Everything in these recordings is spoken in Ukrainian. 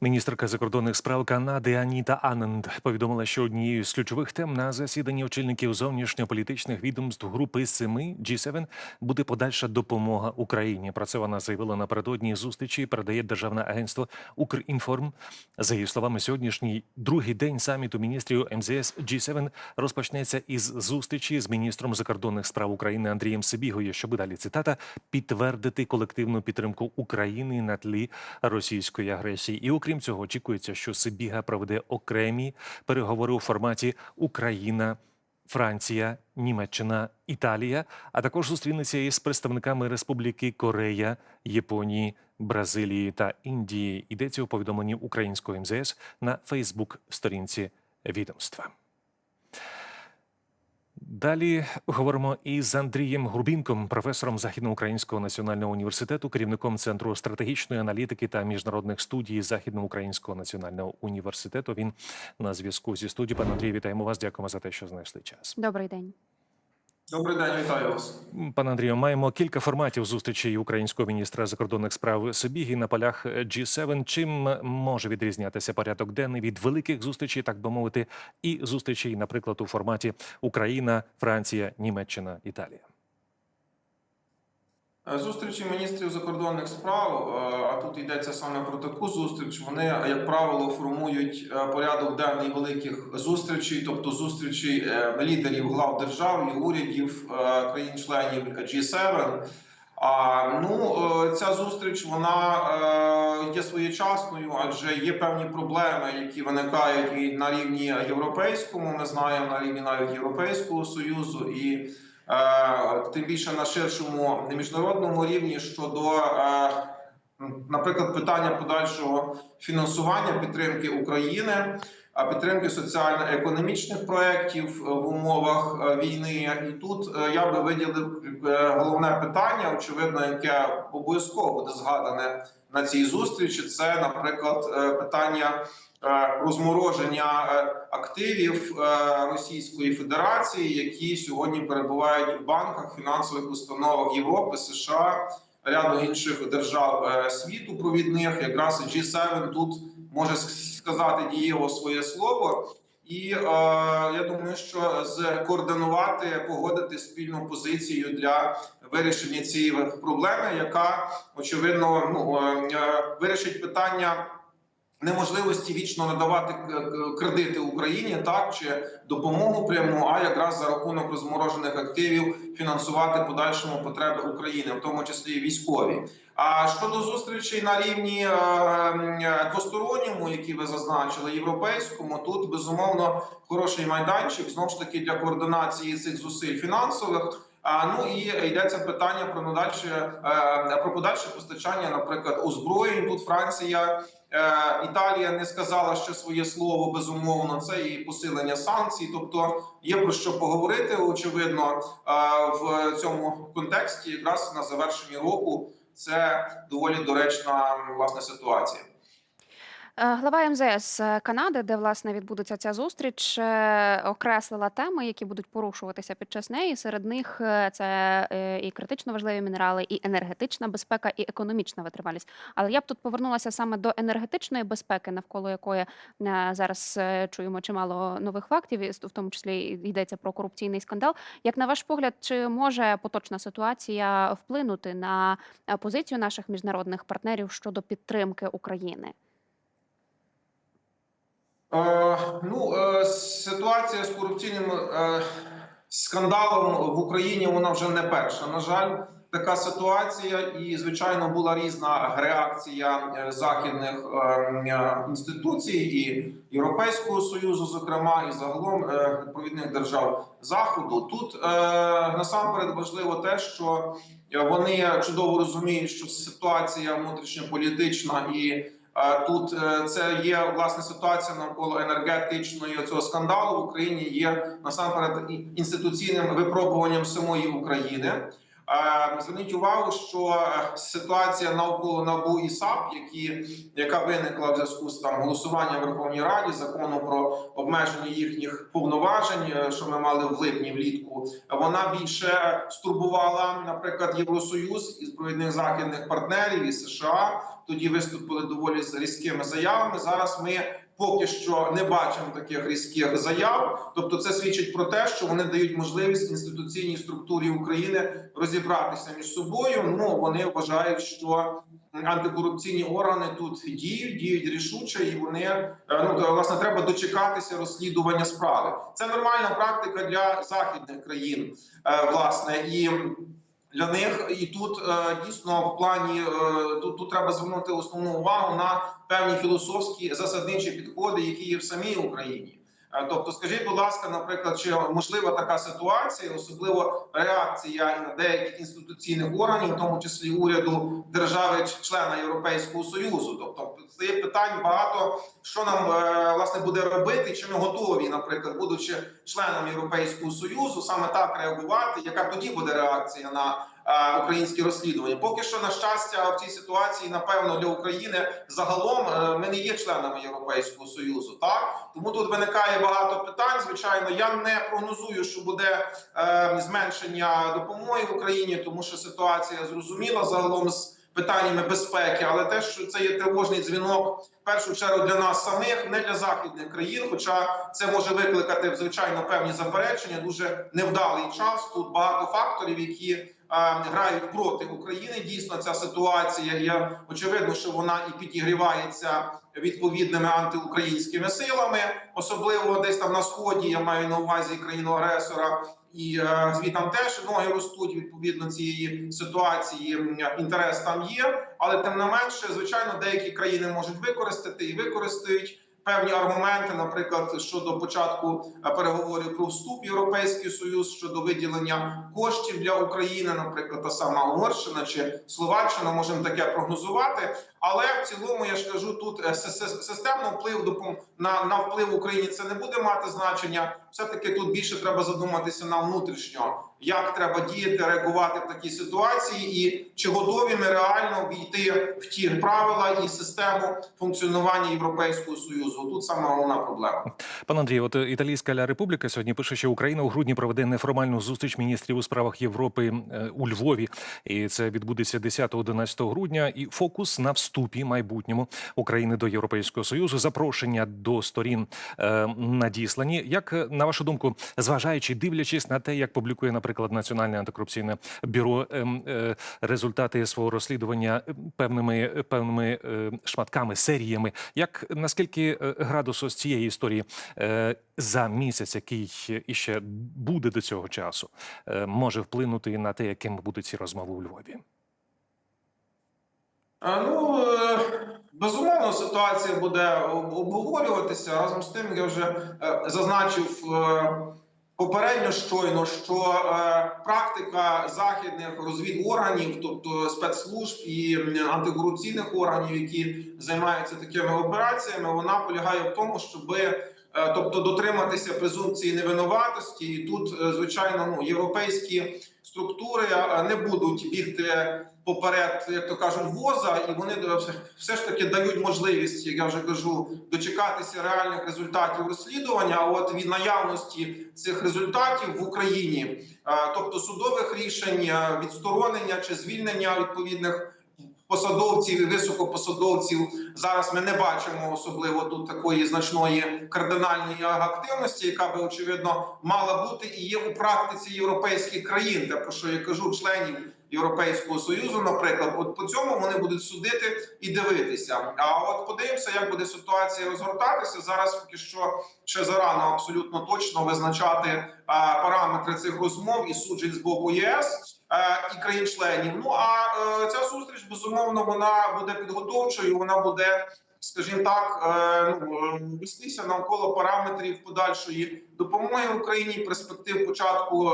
Міністерка закордонних справ Канади Аніта Аненд повідомила, що однією з ключових тем на засіданні очільників зовнішньополітичних відомств групи семи G7 буде подальша допомога Україні. Про це вона заявила напередодні зустрічі. Передає державне агентство Укрінформ. За її словами, сьогоднішній другий день саміту міністрів МЗС G7 розпочнеться із зустрічі з міністром закордонних справ України Андрієм Сибігою, щоб далі цитата підтвердити колективну підтримку України на тлі російської агресії. І окрім цього, очікується, що Сибіга проведе окремі переговори у форматі Україна. Франція, Німеччина, Італія, а також зустрінеться із представниками Республіки Корея, Японії, Бразилії та Індії. Йдеться у повідомленні українського МЗС на Фейсбук-сторінці відомства. Далі говоримо із Андрієм Грубінком, професором Західноукраїнського національного університету, керівником центру стратегічної аналітики та міжнародних студій Західноукраїнського національного університету. Він на зв'язку зі студією. Пане Андрію, вітаємо вас. Дякуємо за те, що знайшли час. Добрий день. Добрий день, вітаю вас. Пане Андрію, маємо кілька форматів зустрічі українського міністра закордонних справ Собігі на полях G7. Чим може відрізнятися порядок денний від великих зустрічей, так би мовити, і зустрічей, наприклад, у форматі Україна, Франція, Німеччина, Італія? Е, Зустрічі міністрів закордонних справ, е, а тут йдеться саме про таку зустріч. Вони, як правило, формують е, порядок денний великих зустрічей, тобто зустрічей е, лідерів глав держав і урядів країн-членів G7. А ну ця зустріч вона є своєчасною, адже є певні проблеми, які виникають і на рівні європейському. Ми знаємо на рівні навіть Європейського союзу і. Е, тим більше на ширшому міжнародному рівні щодо, е, наприклад, питання подальшого фінансування підтримки України, а підтримки соціально-економічних проєктів в умовах е, війни. І тут е, я би виділив е, головне питання, очевидно, яке обов'язково буде згадане на цій зустрічі. Це, наприклад, е, питання. Е, Розмороження е, активів е, Російської Федерації, які сьогодні перебувають в банках, фінансових установах Європи, США, ряду інших держав світу провідних. Якраз і G7 тут може сказати дієво своє слово. І е, я думаю, що скоординувати, погодити спільну позицію для вирішення цієї проблеми, яка очевидно ну, е, вирішить питання неможливості вічно надавати кредити Україні, так чи допомогу пряму, а якраз за рахунок розморожених активів фінансувати подальшому потреби України, в тому числі військові. А щодо зустрічей на рівні е, е, двосторонньому, які ви зазначили, європейському, тут безумовно хороший майданчик знову ж таки для координації цих зусиль фінансових. Ну і йдеться питання про надальше е, про подальше постачання, наприклад, озброєнь. Тут Франція, е, Італія не сказала ще своє слово. Безумовно, це і посилення санкцій. Тобто є про що поговорити. Очевидно, е, в цьому контексті, якраз на завершенні року, це доволі доречна власне ситуація. Е, Глава МЗС Канади, де власне відбудеться ця зустріч, е, окреслила теми, які будуть порушуватися під час неї. Серед них е, це е, і критично важливі мінерали, і енергетична безпека, і економічна витривалість. Але я б тут повернулася саме до енергетичної безпеки, навколо якої е, зараз е, чуємо чимало нових фактів, і в тому числі йдеться про корупційний скандал. Як на ваш погляд, чи може поточна ситуація вплинути на е, позицію наших міжнародних партнерів щодо підтримки України? Е, ну, е, ситуація з корупційним е, скандалом в Україні вона вже не перша. На жаль, така ситуація, і звичайно була різна реакція західних інституцій і Європейського союзу, зокрема, і загалом відповідних держав заходу. Тут насамперед важливо те, що вони чудово розуміють, що ситуація внутрішньополітична і Тут е, це є власне ситуація навколо енергетичної цього скандалу в Україні. Є насамперед інституційним випробуванням самої України. Е, Зверніть увагу, що е, ситуація навколо НАБУ і САП, які яка виникла в зв'язку з там голосуванням Верховній Раді закону про обмеження їхніх повноважень, е, що ми мали в липні влітку. Вона більше стурбувала, наприклад, Євросоюз із провідних західних партнерів і США Тоді виступили доволі з різкими заявами. Зараз ми поки що не бачимо таких різких заяв. Тобто, це свідчить про те, що вони дають можливість інституційній структурі України розібратися між собою. Ну вони вважають, що антикорупційні органи тут діють, діють рішуче, і вони е, ну то, власне треба дочекатися розслідування справи. Це нормальна практика для західних країн, е, власне і. Для них і тут е, дійсно в плані е, тут, тут треба звернути основну увагу на певні філософські засадничі підходи, які є в самій Україні. Е, Тобто, скажіть, будь ласка, наприклад, чи можлива така ситуація, особливо реакція на деяких інституційних органів, в тому числі уряду держави-члена Європейського союзу? Тобто стає питань багато, що нам е, власне буде робити, чи ми готові, наприклад, будучи членом Європейського союзу, саме так реагувати, яка тоді буде реакція на е, українські розслідування? Поки що, на щастя, в цій ситуації, напевно, для України загалом ми не є членами Європейського союзу, так тому тут виникає багато питань. Звичайно, я не прогнозую, що буде е, зменшення допомоги в Україні, тому що ситуація зрозуміла загалом з питаннями безпеки, але те, що це є тривожний дзвінок, в першу чергу для нас самих, не для західних країн. Хоча це може викликати звичайно певні заперечення. Дуже невдалий час. Тут багато факторів, які грають проти України. Дійсно, ця ситуація є очевидно, що вона і підігрівається відповідними антиукраїнськими силами, особливо десь там на сході. Я маю на увазі країну агресора. І е, звітам теж ноги ростуть відповідно цієї ситуації. Інтерес там є, але тим не менше, звичайно, деякі країни можуть використати і використають певні аргументи, наприклад, щодо початку е, переговорів про вступ в Європейський Союз щодо виділення коштів для України, наприклад, та сама Угорщина чи Словаччина, можемо таке прогнозувати. Але в цілому я ж кажу, тут е, си- си- вплив на, на вплив Україні це не буде мати значення. Все таки тут більше треба задуматися на внутрішньо, як треба діяти, реагувати в такій ситуації, і чи готові ми реально війти в ті правила і систему функціонування Європейського союзу. Тут саме головна проблема. Пан Андрій, от е, Італійська Ля Републіка сьогодні пише, що Україна у грудні проведе неформальну зустріч міністрів у справах Європи е, у Львові. І це відбудеться 10-11 грудня. І фокус на вступі майбутньому України до Європейського союзу. Запрошення до сторін е, надіслані. Як е, на вашу думку, зважаючи, дивлячись на те, як публікує, наприклад, Національне антикорупційне бюро ем, е, результати свого розслідування е, певними певними е, шматками, серіями, як наскільки е, градус ось цієї історії е, за місяць, який іще буде до цього часу, е, може вплинути на те, якими будуть ці розмови у Львові? Е, Ну е, безумовно, ситуація буде обговорюватися. Разом з тим, я вже е, зазначив попередньо щойно, що практика західних розвідорганів, тобто спецслужб і антикорупційних органів, які займаються такими операціями, вона полягає в тому, щоби е, тобто дотриматися презумпції невинуватості, і тут, звичайно, ну європейські структури не будуть бігти поперед, як то кажуть, воза, і вони все- ж таки дають можливість, як я вже кажу, дочекатися реальних результатів розслідування. А от від наявності цих результатів в Україні, тобто судових рішень, відсторонення чи звільнення відповідних. Посадовців і високопосадовців зараз ми не бачимо особливо тут такої значної кардинальної активності, яка би очевидно мала бути і є у практиці європейських країн, те про що я кажу, членів Європейського союзу, наприклад, от по цьому вони будуть судити і дивитися. А от подивимося, як буде ситуація розгортатися зараз. Поки що ще зарано абсолютно точно визначати а, параметри цих розмов і суджень з боку ЄС. Е, І країн-членів. Ну а е, ця зустріч безумовно вона буде підготовчою. Вона буде, скажімо так, е, ну вестися навколо параметрів подальшої допомоги Україні, перспектив початку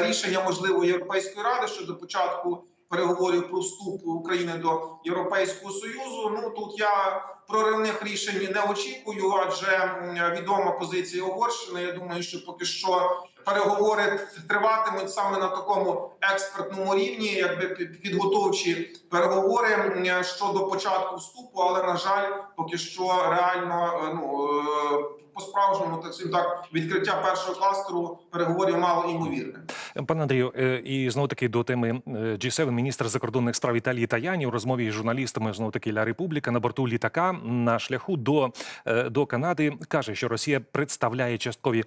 рішення можливо Європейської ради щодо початку переговорів про вступ України до Європейського союзу. Ну тут я проривних рішень не очікую, адже відома позиція Угорщини. Я думаю, що поки що переговори триватимуть саме на такому експертному рівні, якби під- підготовчі переговори щодо початку вступу. Але на жаль, поки що реально е, ну е, по справжньому так так відкриття першого кластеру переговорів мало імовірне. Пане Андрію, е, і знову таки до теми е, G7 міністр закордонних справ Італії Таяні у розмові з журналістами знову таки Ля Републіка на борту літака на шляху до, е, до Канади каже, що Росія представляє часткові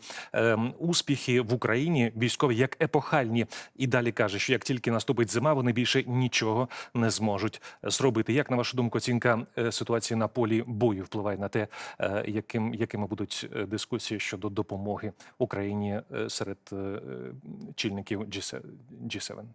успіхи в Україні військові як епохальні, і далі каже, що як тільки наступить зима, вони більше нічого не зможуть зробити. Як на вашу думку, оцінка ситуації на полі бою впливає на те, яким якими будуть дискусії щодо допомоги Україні серед е, е, чільників G7? G7?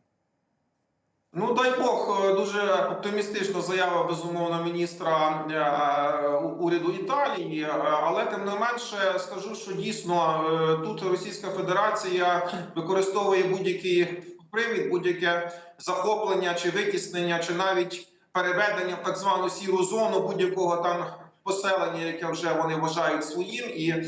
Ну, дай Бог, е, дуже оптимістична заява безумовно міністра е, уряду Італії. Е, Але тим не менше скажу, що дійсно тут Російська Федерація використовує будь-який привід, будь-яке захоплення чи витіснення, чи навіть переведення в так звану сіру зону будь-якого там. Поселення, яке вже вони вважають своїм, і е,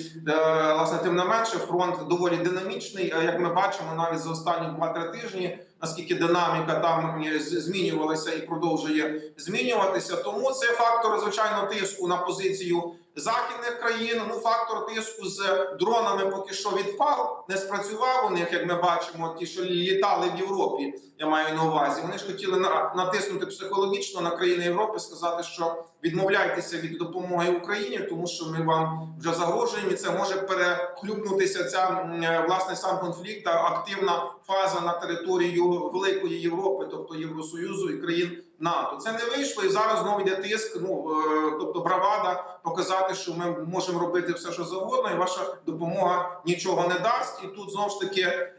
власне тим не менше фронт доволі динамічний. Е, Як ми бачимо, навіть за останні 2-3 тижні наскільки динаміка там е, змінювалася і продовжує змінюватися. Тому це фактор звичайно тиску на позицію західних країн. Ну фактор тиску з дронами поки що відпав, не спрацював у них, як ми бачимо, ті, що літали в Європі. Я маю на увазі. Вони ж хотіли на- натиснути психологічно на країни Європи, сказати, що відмовляйтеся від допомоги Україні, тому що ми вам вже загрожуємо. і Це може перехлюпнутися ця власне сам конфлікт, та активна фаза на територію великої Європи, тобто Євросоюзу і країн НАТО. Це не вийшло, і зараз знову йде тиск. Ну е, тобто бравада показати, що ми можемо робити все, що завгодно, і ваша допомога нічого не дасть. І тут знову ж таки е,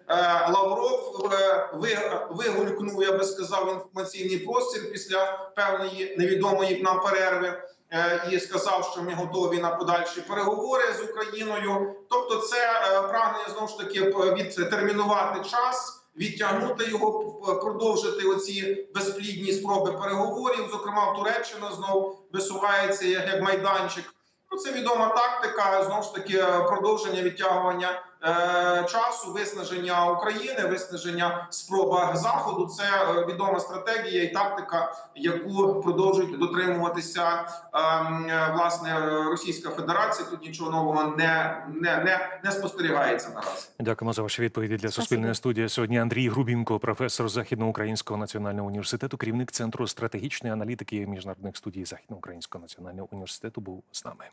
Лавров е, вигулькнув, я би сказав, інформаційний простір після певної невідомої нам перерви. І сказав, що ми готові на подальші переговори з Україною. Тобто, це прагнення знову ж таки відтермінувати час, відтягнути його, продовжити оці безплідні спроби переговорів. Зокрема, Туреччина знов висувається як майданчик. Ну, це відома тактика. Знов ж таки, е, продовження відтягування часу, виснаження України, виснаження спроба заходу. Це е, відома стратегія і тактика, яку продовжують дотримуватися ем, е, власне Російська Федерація. Тут нічого нового не, не, не, не спостерігається наразі. Дякуємо за ваші відповіді для Суспільної студії. Сьогодні Андрій Грубінко, професор Західноукраїнського національного університету, керівник центру стратегічної аналітики міжнародних студій Західноукраїнського національного університету, був з нами.